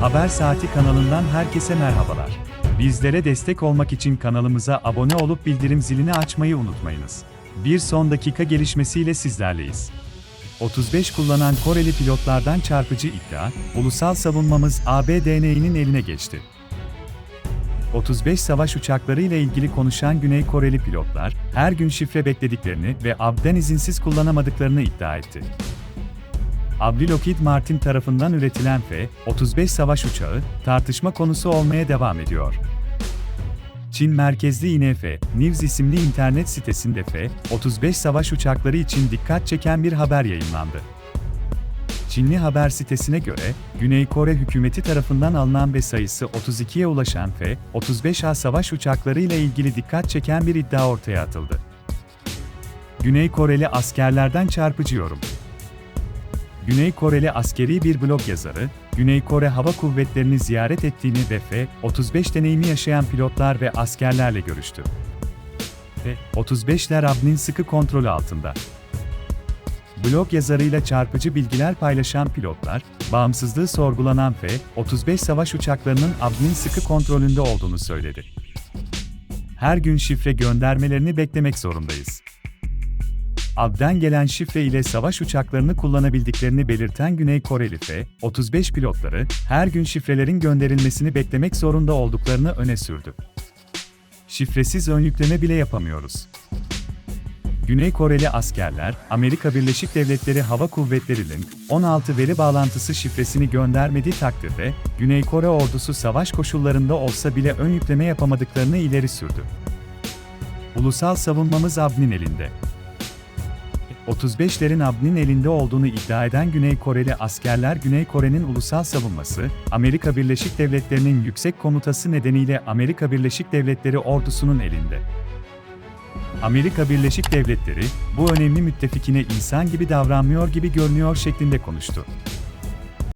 Haber Saati kanalından herkese merhabalar. Bizlere destek olmak için kanalımıza abone olup bildirim zilini açmayı unutmayınız. Bir son dakika gelişmesiyle sizlerleyiz. 35 kullanan Koreli pilotlardan çarpıcı iddia, ulusal savunmamız ABDN'nin eline geçti. 35 savaş uçakları ile ilgili konuşan Güney Koreli pilotlar, her gün şifre beklediklerini ve ABD'den izinsiz kullanamadıklarını iddia etti. Avni Lockheed Martin tarafından üretilen F-35 savaş uçağı, tartışma konusu olmaya devam ediyor. Çin merkezli INF, News isimli internet sitesinde F-35 savaş uçakları için dikkat çeken bir haber yayınlandı. Çinli haber sitesine göre, Güney Kore hükümeti tarafından alınan ve sayısı 32'ye ulaşan F-35A savaş uçakları ile ilgili dikkat çeken bir iddia ortaya atıldı. Güney Koreli askerlerden çarpıcı yorum. Güney Koreli askeri bir blog yazarı, Güney Kore Hava Kuvvetleri'ni ziyaret ettiğini ve F-35 deneyimi yaşayan pilotlar ve askerlerle görüştü. F-35'ler ABD'nin sıkı kontrolü altında. Blog yazarıyla çarpıcı bilgiler paylaşan pilotlar, bağımsızlığı sorgulanan F-35 savaş uçaklarının ABD'nin sıkı kontrolünde olduğunu söyledi. Her gün şifre göndermelerini beklemek zorundayız. ABD'den gelen şifre ile savaş uçaklarını kullanabildiklerini belirten Güney Koreli F-35 pilotları, her gün şifrelerin gönderilmesini beklemek zorunda olduklarını öne sürdü. Şifresiz ön yükleme bile yapamıyoruz. Güney Koreli askerler, Amerika Birleşik Devletleri Hava Kuvvetleri'nin 16 veri bağlantısı şifresini göndermediği takdirde, Güney Kore ordusu savaş koşullarında olsa bile ön yükleme yapamadıklarını ileri sürdü. Ulusal savunmamız ABD'nin elinde. 35'lerin ABD'nin elinde olduğunu iddia eden Güney Koreli askerler Güney Kore'nin ulusal savunması, Amerika Birleşik Devletleri'nin yüksek komutası nedeniyle Amerika Birleşik Devletleri ordusunun elinde. Amerika Birleşik Devletleri, bu önemli müttefikine insan gibi davranmıyor gibi görünüyor şeklinde konuştu.